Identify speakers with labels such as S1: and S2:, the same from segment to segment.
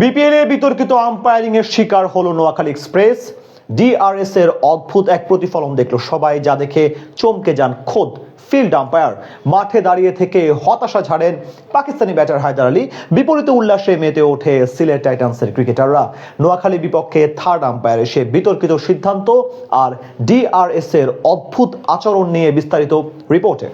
S1: BPL এ বিতর্কিত umpiring এর শিকার হলো নোয়াখালী এক্সপ্রেস ডিআরএস এর অদ্ভুত এক প্রতিফলন দেখল সবাই, যা দেখে চমকে যান খোদ ফিল্ড আম্পায়ার মাঠে দাঁড়িয়ে থেকে হতাশা ঝাড়েন পাকিস্তানি ব্যাটার হায়দার আলী। বিপরীতে উল্লাসে মেতে ওঠে সিলেট টাইটান্সের ক্রিকেটাররা নোয়াখালী বিপক্ষে থার্ড আম্পায়ার এসে বিতর্কিত সিদ্ধান্ত, আর ডিআরএস এর অদ্ভুত আচরণ নিয়ে বিস্তারিত রিপোর্টে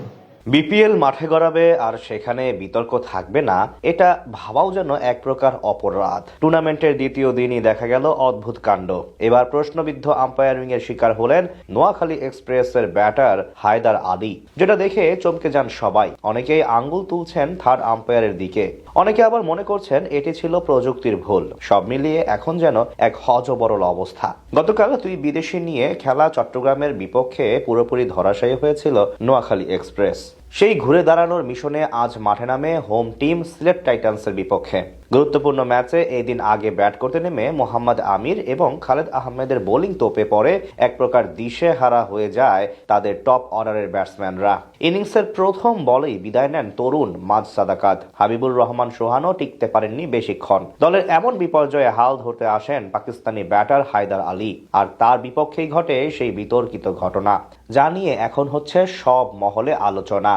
S2: বিপিএল মাঠে গড়াবে আর সেখানে বিতর্ক থাকবে না, এটা ভাবাও যেন এক প্রকার অপরাধ। টুর্নামেন্টের দ্বিতীয় দিনই দেখা গেল অদ্ভুত কাণ্ড। এবার প্রশ্নবিদ্ধ আম্পায়ারিং এর শিকার হলেন নোয়াখালী এক্সপ্রেসের ব্যাটার হায়দার আলী। যেটা দেখে চমকে যান সবাই। অনেকেই আঙ্গুল তুলছেন থার্ড আম্পায়ারের দিকে। অনেকে আবার মনে করছেন এটি ছিল প্রযুক্তির ভুল। সব মিলিয়ে এখন যেন এক হজবরল অবস্থা। গতকাল দুই বিদেশি নিয়ে খেলা চট্টগ্রামের বিপক্ষে পুরোপুরি ধরাশায়ী হয়েছিল নোয়াখালী এক্সপ্রেস। সেই ঘুরে দাঁড়ানোর মিশনে আজ মাঠে নামে হোম টিম সিলেট টাইটান্সের বিপক্ষে। গুরুত্বপূর্ণ ম্যাচে এই দিন আগে ব্যাট করতে নেমে মোহাম্মদ আমির এবং খালেদ আহমেদের বোলিং তোপে পড়ে এক প্রকার দিশে হারা হয়ে যায় তাদের টপ অর্ডারের ব্যাটসম্যানরা। ইনিংসের প্রথম বলেই বিদায় নেন তরুণ মাজ সাদাকাত। হাবিবুর রহমান সোহানও টিকতে পারেননি বেশিক্ষণ। দলের এমন বিপর্যয়ে হাল ধরতে আসেন পাকিস্তানি ব্যাটার হায়দার আলী। আর তার বিপক্ষেই ঘটে সেই বিতর্কিত ঘটনা। যা নিয়ে এখন হচ্ছে সব মহলে আলোচনা।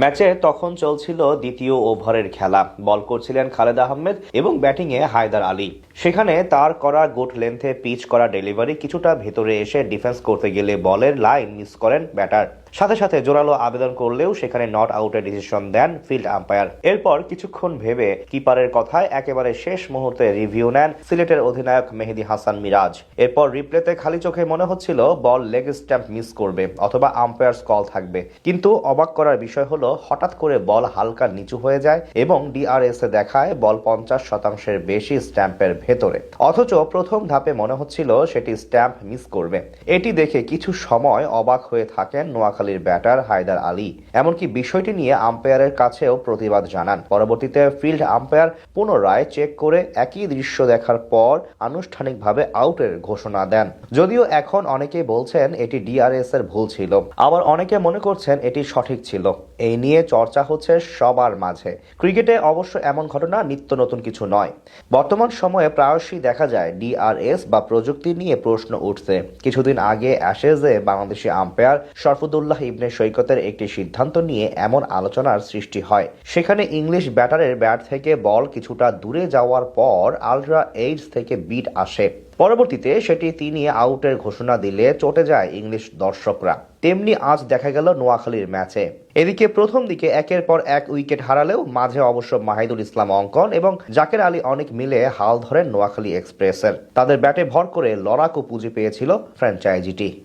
S2: ম্যাচে তখন চলছিল দ্বিতীয় ওভারের খেলা। বল করছিলেন খালেদ আহমেদ এবং ব্যাটিংয়ে হায়দার আলী। সেখানে তার করা গুড লেন্থে পিচ করা ডেলিভারি কিছুটা ভেতরে এসে ডিফেন্স করতে গেলে বলের লাইন মিস করেন ব্যাটার। সাথে সাথে জোরালো আবেদন করলেও সেখানে নট আউটের ডিসিশন দেন ফিল্ড আম্পায়ার। এরপর কিছুক্ষণ ভেবে কিপারের কথায় একেবারে শেষ মুহূর্তে রিভিউ নেন সিলেটের অধিনায়ক মেহেদি হাসান মিরাজ। এরপর রিপ্লেতে খালি চোখে মনে হচ্ছিল বল লেগ স্ট্যাম্প মিস করবে অথবা আম্পায়ার্স কল থাকবে। কিন্তু অবাক করার বিষয় হলো হঠাৎ করে বল হালকা নিচু হয়ে যায় এবং ডিআরএস দেখায় বল পঞ্চাশ শতাংশের বেশি স্ট্যাম্পের ভেতরে। অথচ প্রথম ধাপে মনে হচ্ছিল সেটি স্ট্যাম্প মিস করবে। এটি দেখে কিছু সময় অবাক হয়ে থাকেন নোয়াখালীর ব্যাটার হায়দার আলী। এমনকি বিষয়টি নিয়ে আম্পায়ারের কাছেও প্রতিবাদ জানান। পরবর্তীতে ফিল্ড আম্পায়ার পুনরায় চেক করে একই দৃশ্য দেখার পর আনুষ্ঠানিকভাবে আউটের ঘোষণা দেন। যদিও এখন অনেকেই বলছেন এটি ডিআরএস এর ভুল ছিল। আবার অনেকে মনে করছেন এটি সঠিক ছিল। এই নিয়ে চর্চা হচ্ছে সবার মাঝে। ক্রিকেটে অবশ্য এমন ঘটনা নিত্য নতুন কিছু নয়। বর্তমান সময়ে প্রায়শই দেখা যায় ডিআরএস বা প্রযুক্তি নিয়ে প্রশ্ন উঠছে। কিছুদিন আগে অ্যাশেজে বাংলাদেশি আম্পায়ার শরফুদুল্লাহ ইবনে সৈকতের একটি সিদ্ধান্ত নিয়ে এমন আলোচনার সৃষ্টি হয়। সেখানে ইংলিশ ব্যাটারের ব্যাট থেকে বল কিছুটা দূরে যাওয়ার পর আলট্রা এইডস থেকে বিট আসে। পরবর্তীতে সেটি তিনি আউটের ঘোষণা দিলে চটে যায় ইংলিশ দর্শকরা। তেমনি আজ দেখা গেল নোয়াখালীর ম্যাচে। এদিকে প্রথম দিকে একের পর এক উইকেট হারালেও মাঝে অবশ্য মাহিদুল ইসলাম অঙ্কন এবং জাকের আলী অনেক মিলে হাল ধরেন নোয়াখালী এক্সপ্রেসের। তাদের ব্যাটে ভর করে লড়াকু পুঁজি পেয়েছিল ফ্র্যাঞ্চাইজিটি।